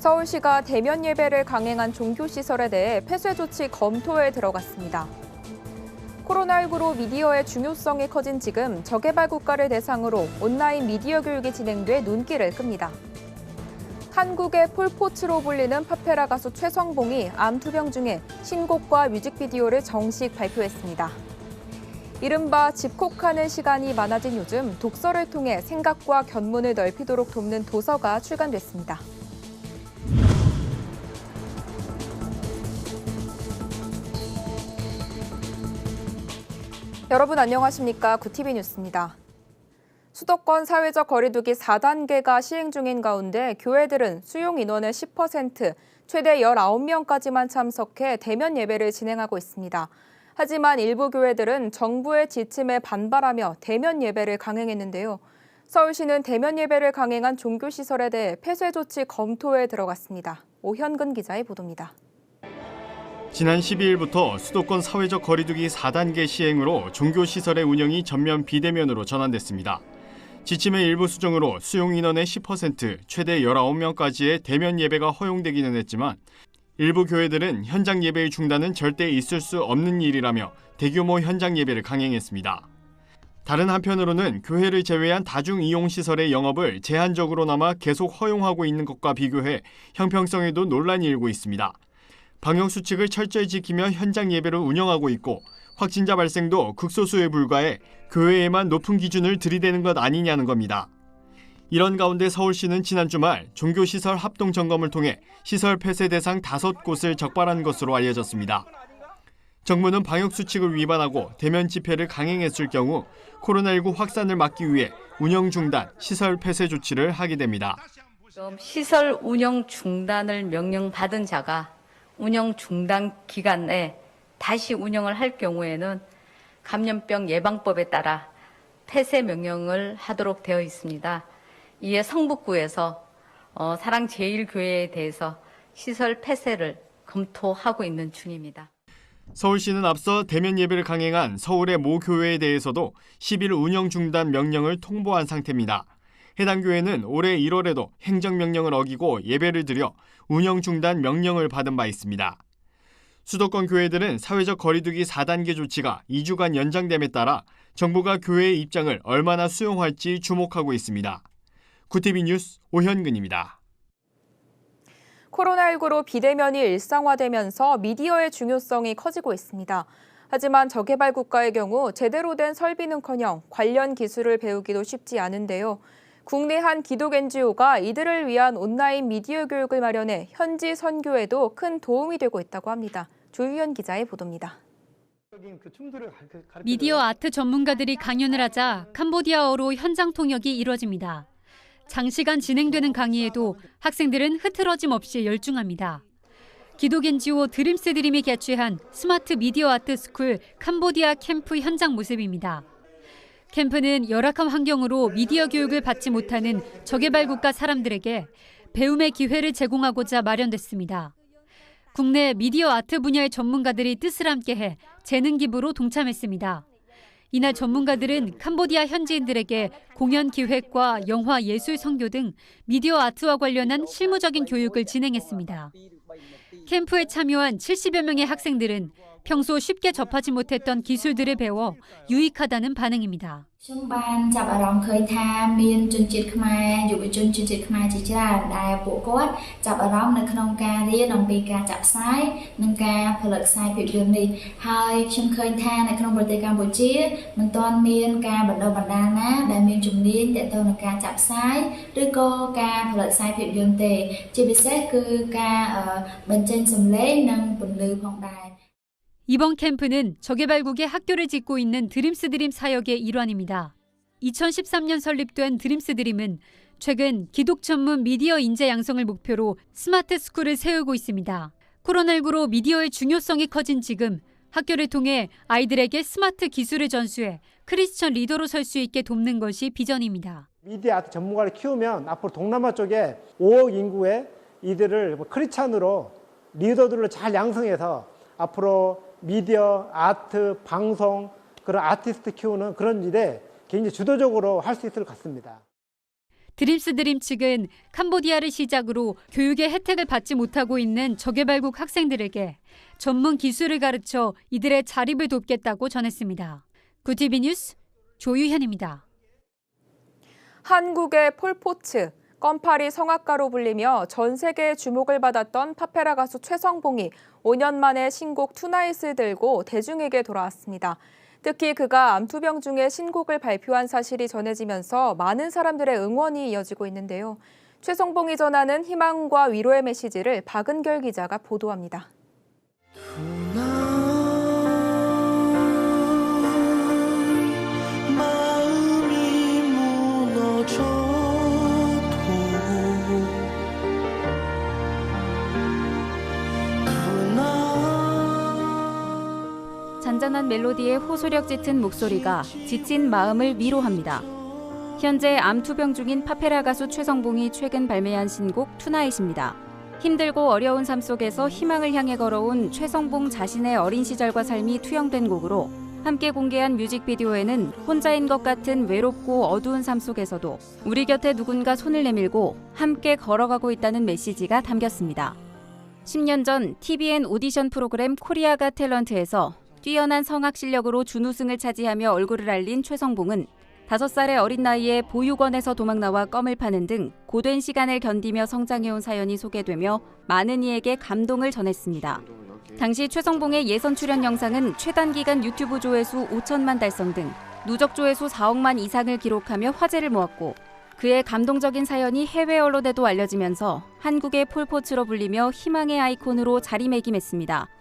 서울시가 대면 예배를 강행한 종교시설에 대해 폐쇄 조치 검토에 들어갔습니다. 코로나19로 미디어의 중요성이 커진 지금 저개발 국가를 대상으로 온라인 미디어 교육이 진행돼 눈길을 끕니다. 한국의 폴포츠로 불리는 파페라 가수 최성봉이 암 투병 중에 신곡과 뮤직비디오를 정식 발표했습니다. 이른바 집콕하는 시간이 많아진 요즘 독서를 통해 생각과 견문을 넓히도록 돕는 도서가 출간됐습니다. 여러분 안녕하십니까? 구티비 뉴스입니다. 수도권 사회적 거리두기 4단계가 시행 중인 가운데 교회들은 수용 인원의 10% 최대 19명까지만 참석해 대면 예배를 진행하고 있습니다. 하지만 일부 교회들은 정부의 지침에 반발하며 대면 예배를 강행했는데요. 서울시는 대면 예배를 강행한 종교시설에 대해 폐쇄 조치 검토에 들어갔습니다. 오현근 기자의 보도입니다. 지난 12일부터 수도권 사회적 거리두기 4단계 시행으로 종교시설의 운영이 전면 비대면으로 전환됐습니다. 지침의 일부 수정으로 수용 인원의 10% 최대 19명까지의 대면 예배가 허용되기는 했지만 일부 교회들은 현장 예배의 중단은 절대 있을 수 없는 일이라며 대규모 현장 예배를 강행했습니다. 다른 한편으로는 교회를 제외한 다중 이용 시설의 영업을 제한적으로나마 계속 허용하고 있는 것과 비교해 형평성에도 논란이 일고 있습니다. 방역 수칙을 철저히 지키며 현장 예배를 운영하고 있고 확진자 발생도 극소수에 불과해 교회에만 높은 기준을 들이대는 것 아니냐는 겁니다. 이런 가운데 서울시는 지난 주말 종교시설 합동 점검을 통해 시설 폐쇄 대상 다섯 곳을 적발한 것으로 알려졌습니다. 정부는 방역 수칙을 위반하고 대면 집회를 강행했을 경우 코로나19 확산을 막기 위해 운영 중단, 시설 폐쇄 조치를 하게 됩니다. 시설 운영 중단을 명령받은 자가 운영 중단 기간 내 다시 운영을 할 경우에는 감염병 예방법에 따라 폐쇄 명령을 하도록 되어 있습니다. 이에 성북구에서 어, 사랑 제일교회에 대해서 시설 폐쇄를 검토하고 있는 중입니다. 서울시는 앞서 대면 예배를 강행한 서울의 모 교회에 대해서도 10일 운영 중단 명령을 통보한 상태입니다. 해당 교회는 올해 1월에도 행정명령을 어기고 예배를 드려 운영 중단 명령을 받은 바 있습니다. 수도권 교회들은 사회적 거리두기 4단계 조치가 2주간 연장됨에 따라 정부가 교회의 입장을 얼마나 수용할지 주목하고 있습니다. 구티비 뉴스 오현근입니다. 코로나19로 비대면이 일상화되면서 미디어의 중요성이 커지고 있습니다. 하지만 저개발 국가의 경우 제대로 된 설비는커녕 관련 기술을 배우기도 쉽지 않은데요. 국내 한 기독 NGO가 이들을 위한 온라인 미디어 교육을 마련해 현지 선교에도 큰 도움이 되고 있다고 합니다. 조유현 기자의 보도입니다. 미디어 아트 전문가들이 강연을 하자 캄보디아어로 현장 통역이 이뤄집니다. 장시간 진행되는 강의에도 학생들은 흐트러짐 없이 열중합니다. 기독 NGO 드림스 드림이 개최한 스마트 미디어 아트 스쿨 캄보디아 캠프 현장 모습입니다. 캠프는 열악한 환경으로 미디어 교육을 받지 못하는 저개발 국가 사람들에게 배움의 기회를 제공하고자 마련됐습니다. 국내 미디어 아트 분야의 전문가들이 뜻을 함께해 재능 기부로 동참했습니다. 이날 전문가들은 캄보디아 현지인들에게 공연 기획과 영화 예술 선교 등 미디어 아트와 관련한 실무적인 교육을 진행했습니다. 캠프에 참여한 70여 명의 학생들은 평소 쉽게 접하지 못했던 기술들을 배워 유익하다는 반응입니다. 이번 캠프는 저개발국에 학교를 짓고 있는 드림스 드림 사역의 일환입니다. 2013년 설립된 드림스 드림은 최근 기독 전문 미디어 인재 양성을 목표로 스마트 스쿨을 세우고 있습니다. 코로나19로 미디어의 중요성이 커진 지금 학교를 통해 아이들에게 스마트 기술을 전수해 크리스천 리더로 설 수 있게 돕는 것이 비전입니다. 미디어 아트 전문가를 키우면 앞으로 동남아 쪽에 5억 인구의 이들을 뭐 크리스찬으로 리더들을 잘 양성해서 앞으로 미디어, 아트, 방송, 그런 아티스트 키우는 그런 일에 굉장히 주도적으로 할 수 있을 것 같습니다. 드림스 드림 측은 캄보디아를 시작으로 교육의 혜택을 받지 못하고 있는 저개발국 학생들에게 전문 기술을 가르쳐 이들의 자립을 돕겠다고 전했습니다. 구티비 뉴스 조유현입니다. 한국의 폴포츠, 껌파리 성악가로 불리며 전 세계의 주목을 받았던 파페라 가수 최성봉이 5년 만에 신곡 투나잇을 들고 대중에게 돌아왔습니다. 특히 그가 암투병 중에 신곡을 발표한 사실이 전해지면서 많은 사람들의 응원이 이어지고 있는데요. 최성봉이 전하는 희망과 위로의 메시지를 박은결 기자가 보도합니다. 잔잔한 멜로디에 호소력 짙은 목소리가 지친 마음을 위로합니다. 현재 암 투병 중인 파페라 가수 최성봉이 최근 발매한 신곡 투나잇입니다. 힘들고 어려운 삶 속에서 희망을 향해 걸어온 최성봉 자신의 어린 시절과 삶이 투영된 곡으로 함께 공개한 뮤직비디오에는 혼자인 것 같은 외롭고 어두운 삶 속에서도 우리 곁에 누군가 손을 내밀고 함께 걸어가고 있다는 메시지가 담겼습니다. 10년 전 TVN 오디션 프로그램 코리아가 탤런트에서 뛰어난 성악 실력으로 준우승을 차지하며 얼굴을 알린 최성봉은 5살의 어린 나이에 보육원에서 도망 나와 껌을 파는 등 고된 시간을 견디며 성장해온 사연이 소개되며 많은 이에게 감동을 전했습니다. 당시 최성봉의 예선 출연 영상은 최단 기간 유튜브 조회수 5천만 달성 등 누적 조회수 4억만 이상을 기록하며 화제를 모았고 그의 감동적인 사연이 해외 언론에도 알려지면서 한국의 폴포츠로 불리며 희망의 아이콘으로 자리매김했습니다.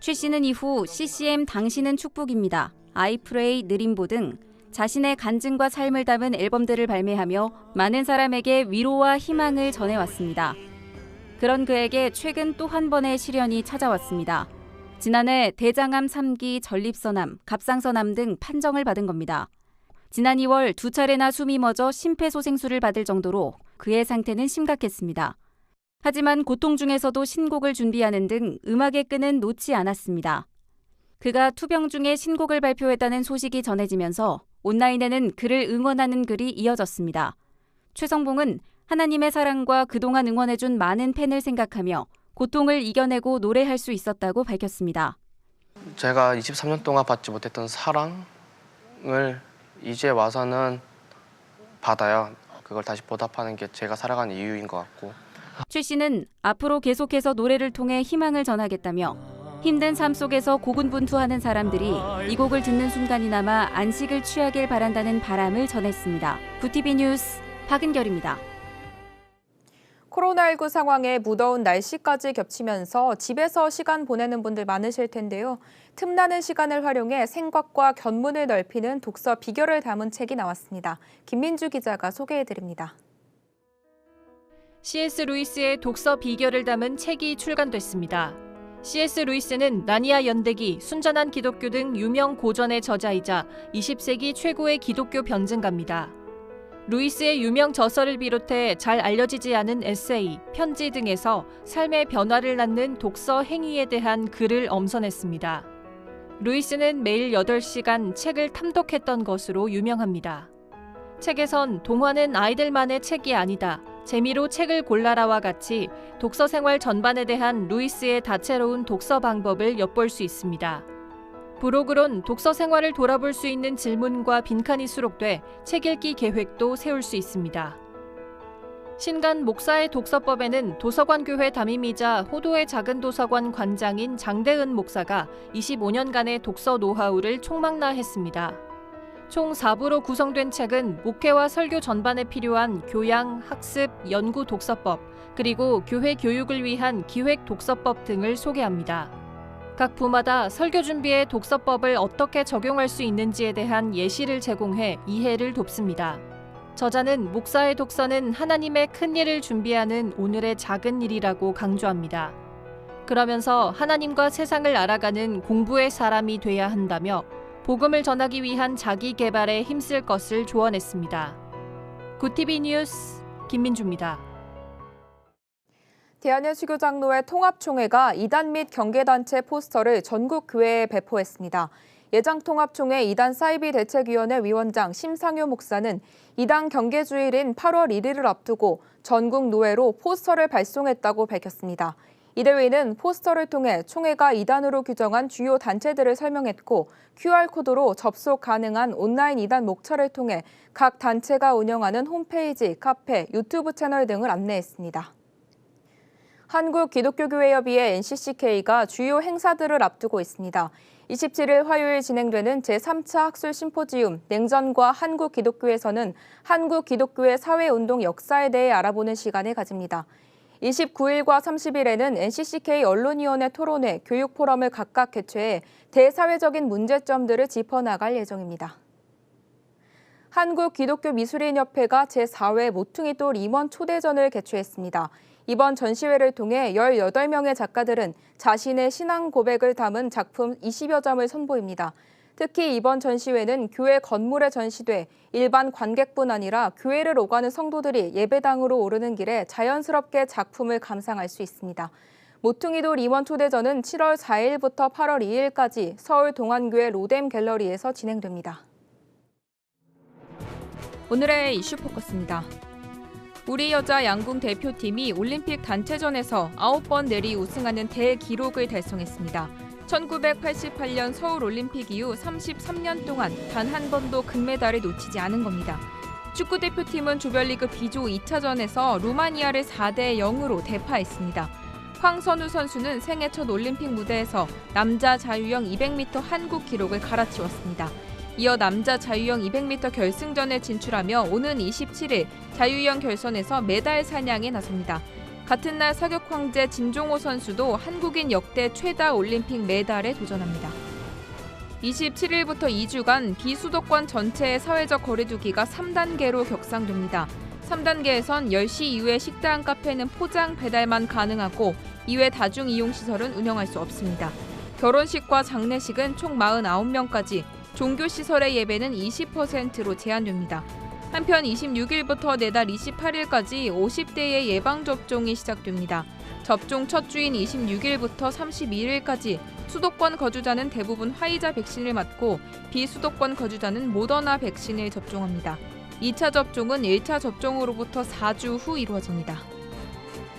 최 씨는 이후 CCM 당신은 축복입니다. 아이프레이 느림보 등 자신의 간증과 삶을 담은 앨범들을 발매하며 많은 사람에게 위로와 희망을 전해왔습니다. 그런 그에게 최근 또 한 번의 시련이 찾아왔습니다. 지난해 대장암 3기 전립선암, 갑상선암 등 판정을 받은 겁니다. 지난 2월 두 차례나 숨이 멎어 심폐소생술을 받을 정도로 그의 상태는 심각했습니다. 하지만 고통 중에서도 신곡을 준비하는 등 음악의 끈은 놓지 않았습니다. 그가 투병 중에 신곡을 발표했다는 소식이 전해지면서 온라인에는 그를 응원하는 글이 이어졌습니다. 최성봉은 하나님의 사랑과 그동안 응원해준 많은 팬을 생각하며 고통을 이겨내고 노래할 수 있었다고 밝혔습니다. 제가 23년 동안 받지 못했던 사랑을 이제 와서는 받아요. 그걸 다시 보답하는 게 제가 살아가는 이유인 것 같고 최 씨는 앞으로 계속해서 노래를 통해 희망을 전하겠다며 힘든 삶 속에서 고군분투하는 사람들이 이 곡을 듣는 순간이나마 안식을 취하길 바란다는 바람을 전했습니다. 구티비 뉴스 박은결입니다. 코로나19 상황에 무더운 날씨까지 겹치면서 집에서 시간 보내는 분들 많으실 텐데요. 틈나는 시간을 활용해 생각과 견문을 넓히는 독서 비결을 담은 책이 나왔습니다. 김민주 기자가 소개해드립니다. C.S. 루이스의 독서 비결을 담은 책이 출간됐습니다. C.S. 루이스는 나니아 연대기, 순전한 기독교 등 유명 고전의 저자이자 20세기 최고의 기독교 변증가입니다. 루이스의 유명 저서를 비롯해 잘 알려지지 않은 에세이, 편지 등에서 삶의 변화를 낳는 독서 행위에 대한 글을 엄선했습니다. 루이스는 매일 8시간 책을 탐독했던 것으로 유명합니다. 책에선 동화는 아이들만의 책이 아니다. 재미로 책을 골라라와 같이 독서 생활 전반에 대한 루이스의 다채로운 독서 방법을 엿볼 수 있습니다. 부록으론 독서 생활을 돌아볼 수 있는 질문과 빈칸이 수록돼 책 읽기 계획도 세울 수 있습니다. 신간 목사의 독서법에는 도서관 교회 담임이자 호도의 작은 도서관 관장인 장대은 목사가 25년간의 독서 노하우를 총망라했습니다. 총 4부로 구성된 책은 목회와 설교 전반에 필요한 교양, 학습, 연구 독서법, 그리고 교회 교육을 위한 기획 독서법 등을 소개합니다. 각 부마다 설교 준비에 독서법을 어떻게 적용할 수 있는지에 대한 예시를 제공해 이해를 돕습니다. 저자는 목사의 독서는 하나님의 큰 일을 준비하는 오늘의 작은 일이라고 강조합니다. 그러면서 하나님과 세상을 알아가는 공부의 사람이 돼야 한다며 복음을 전하기 위한 자기 개발에 힘쓸 것을 조언했습니다. 구티비 뉴스 김민주입니다. 대한여수교장로회 통합총회가 이단 및 경계단체 포스터를 전국 교회에 배포했습니다. 예장통합총회 2단 사이비 대책위원회 위원장 심상효 목사는 이당 경계주일인 8월 1일을 앞두고 전국 노회로 포스터를 발송했다고 밝혔습니다. 이 대회는 포스터를 통해 총회가 이단으로 규정한 주요 단체들을 설명했고 QR코드로 접속 가능한 온라인 이단 목차를 통해 각 단체가 운영하는 홈페이지, 카페, 유튜브 채널 등을 안내했습니다. 한국기독교교회협의회 NCCK가 주요 행사들을 앞두고 있습니다. 27일 화요일 진행되는 제3차 학술 심포지움 냉전과 한국 기독교에서는 한국 기독교의 사회운동 역사에 대해 알아보는 시간을 가집니다. 29일과 30일에는 NCCK 언론위원회 토론회, 교육 포럼을 각각 개최해 대사회적인 문제점들을 짚어나갈 예정입니다. 한국 기독교 미술인협회가 제4회 모퉁이 돌 임원 초대전을 개최했습니다. 이번 전시회를 통해 18명의 작가들은 자신의 신앙 고백을 담은 작품 20여 점을 선보입니다. 특히 이번 전시회는 교회 건물에 전시돼 일반 관객뿐 아니라 교회를 오가는 성도들이 예배당으로 오르는 길에 자연스럽게 작품을 감상할 수 있습니다. 모퉁이돌 임원 초대전은 7월 4일부터 8월 2일까지 서울 동안교회 로뎀 갤러리에서 진행됩니다. 오늘의 이슈 포커스입니다. 우리 여자 양궁 대표팀이 올림픽 단체전에서 9번 내리 우승하는 대기록을 달성했습니다. 1988년 서울 올림픽 이후 33년 동안 단 한 번도 금메달을 놓치지 않은 겁니다. 축구 대표팀은 조별리그 B조 2차전에서 루마니아를 4대 0으로 대파했습니다. 황선우 선수는 생애 첫 올림픽 무대에서 남자 자유형 200m 한국 기록을 갈아치웠습니다. 이어 남자 자유형 200m 결승전에 진출하며 오는 27일 자유형 결선에서 메달 사냥에 나섭니다. 같은 날 사격 황제 진종호 선수도 한국인 역대 최다 올림픽 메달에 도전합니다. 27일부터 2주간 비수도권 전체의 사회적 거리두기가 3단계로 격상됩니다. 3단계에선 10시 이후에 식당, 카페는 포장 배달만 가능하고 이외 다중 이용 시설은 운영할 수 없습니다. 결혼식과 장례식은 총 49명까지, 종교 시설의 예배는 20%로 제한됩니다. 한편 26일부터 내달 28일까지 50대의 예방 접종이 시작됩니다. 접종 첫 주인 26일부터 32일까지 수도권 거주자는 대부분 화이자 백신을 맞고 비수도권 거주자는 모더나 백신을 접종합니다. 2차 접종은 1차 접종으로부터 4주 후 이루어집니다.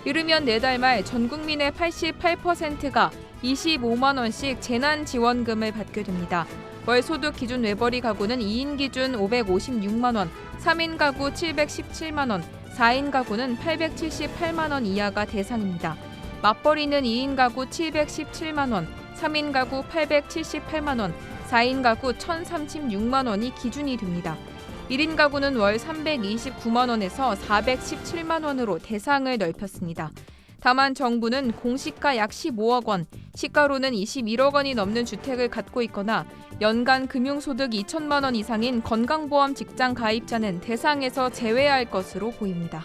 이르면 내달 말 전 국민의 88%가 25만 원씩 재난 지원금을 받게 됩니다. 월 소득 기준 외벌이 가구는 2인 기준 556만 원, 3인 가구 717만 원, 4인 가구는 878만 원 이하가 대상입니다. 맞벌이는 2인 가구 717만 원, 3인 가구 878만 원, 4인 가구 1,036만 원이 기준이 됩니다. 1인 가구는 월 329만 원에서 417만 원으로 대상을 넓혔습니다. 다만 정부는 공시가 약 15억 원, 시가로는 21억 원이 넘는 주택을 갖고 있거나 연간 금융소득 2천만 원 이상인 건강보험 직장 가입자는 대상에서 제외할 것으로 보입니다.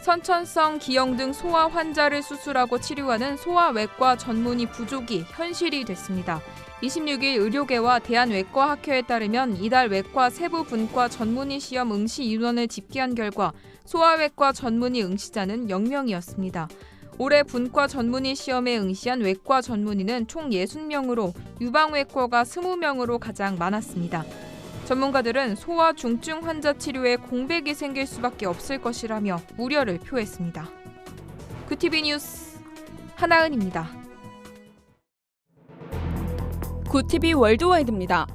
선천성 기형 등 소아 환자를 수술하고 치료하는 소아외과 전문의 부족이 현실이 됐습니다. 26일 의료계와 대한외과학회에 따르면 이달 외과 세부 분과 전문의 시험 응시 인원을 집계한 결과 소아외과 전문의 응시자는 0명이었습니다. 올해 분과 전문의 시험에 응시한 외과 전문의는 총 60명으로 유방외과가 20명으로 가장 많았습니다. 전문가들은 소아 중증 환자 치료에 공백이 생길 수밖에 없을 것이라며 우려를 표했습니다. 구티비 뉴스 하나은입니다. 구티비 월드와이드입니다.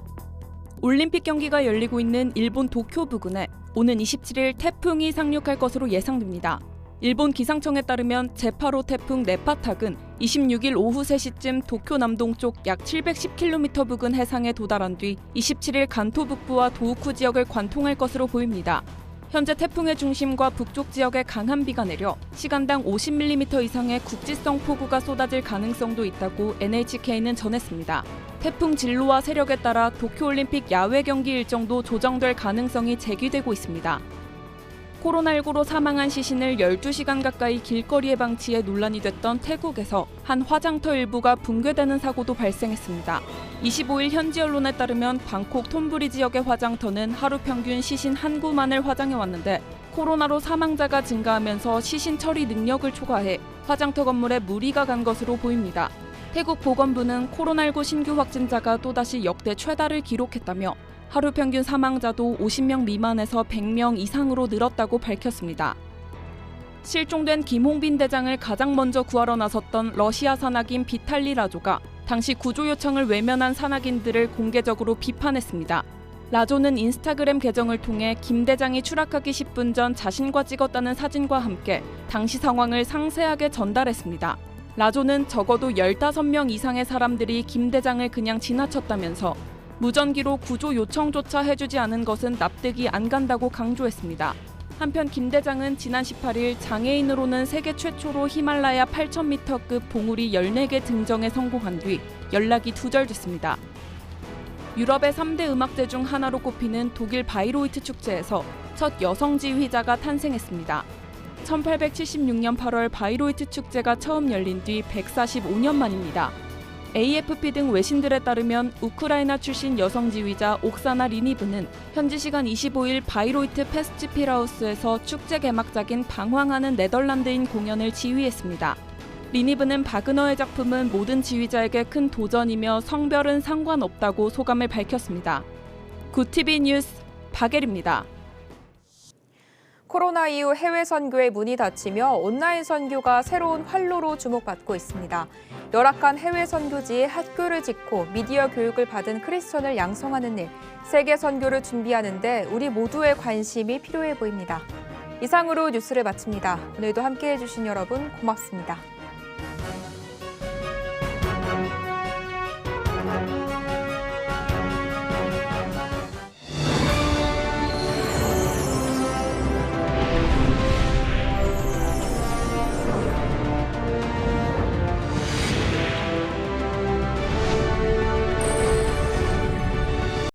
올림픽 경기가 열리고 있는 일본 도쿄 부근에 오는 27일 태풍이 상륙할 것으로 예상됩니다. 일본 기상청에 따르면 제8호 태풍 네파탁은 26일 오후 3시쯤 도쿄 남동쪽 약 710km 부근 해상에 도달한 뒤 27일 간토 북부와 도우쿠 지역을 관통할 것으로 보입니다. 현재 태풍의 중심과 북쪽 지역에 강한 비가 내려 시간당 50mm 이상의 국지성 폭우가 쏟아질 가능성도 있다고 NHK는 전했습니다. 태풍 진로와 세력에 따라 도쿄올림픽 야외 경기 일정도 조정될 가능성이 제기되고 있습니다. 코로나19로 사망한 시신을 12시간 가까이 길거리에 방치해 논란이 됐던 태국에서 한 화장터 일부가 붕괴되는 사고도 발생했습니다. 25일 현지 언론에 따르면 방콕 톰부리 지역의 화장터는 하루 평균 시신 한 구만을 화장해 왔는데 코로나로 사망자가 증가하면서 시신 처리 능력을 초과해 화장터 건물에 무리가 간 것으로 보입니다. 태국 보건부는 코로나19 신규 확진자가 또다시 역대 최다를 기록했다며 하루 평균 사망자도 50명 미만에서 100명 이상으로 늘었다고 밝혔습니다. 실종된 김홍빈 대장을 가장 먼저 구하러 나섰던 러시아 산악인 비탈리 라조가 당시 구조 요청을 외면한 산악인들을 공개적으로 비판했습니다. 라조는 인스타그램 계정을 통해 김 대장이 추락하기 10분 전 자신과 찍었다는 사진과 함께 당시 상황을 상세하게 전달했습니다. 라조는 적어도 15명 이상의 사람들이 김 대장을 그냥 지나쳤다면서 무전기로 구조 요청조차 해주지 않은 것은 납득이 안 간다고 강조했습니다. 한편 김 대장은 지난 18일 장애인으로는 세계 최초로 히말라야 8,000m급 봉우리 14개 등정에 성공한 뒤 연락이 두절됐습니다. 유럽의 3대 음악제 중 하나로 꼽히는 독일 바이로이트 축제에서 첫 여성 지휘자가 탄생했습니다. 1876년 8월 바이로이트 축제가 처음 열린 뒤 145년 만입니다. AFP 등 외신들에 따르면 우크라이나 출신 여성 지휘자 옥사나 리니브는 현지 시간 25일 바이로이트 페스티필하우스에서 축제 개막작인 방황하는 네덜란드인 공연을 지휘했습니다. 리니브는 바그너의 작품은 모든 지휘자에게 큰 도전이며 성별은 상관없다고 소감을 밝혔습니다. 굿TV 뉴스 박예리입니다. 코로나 이후 해외 선교의 문이 닫히며 온라인 선교가 새로운 활로로 주목받고 있습니다. 열악한 해외 선교지에 학교를 짓고 미디어 교육을 받은 크리스천을 양성하는 일, 세계 선교를 준비하는데 우리 모두의 관심이 필요해 보입니다. 이상으로 뉴스를 마칩니다. 오늘도 함께해 주신 여러분 고맙습니다.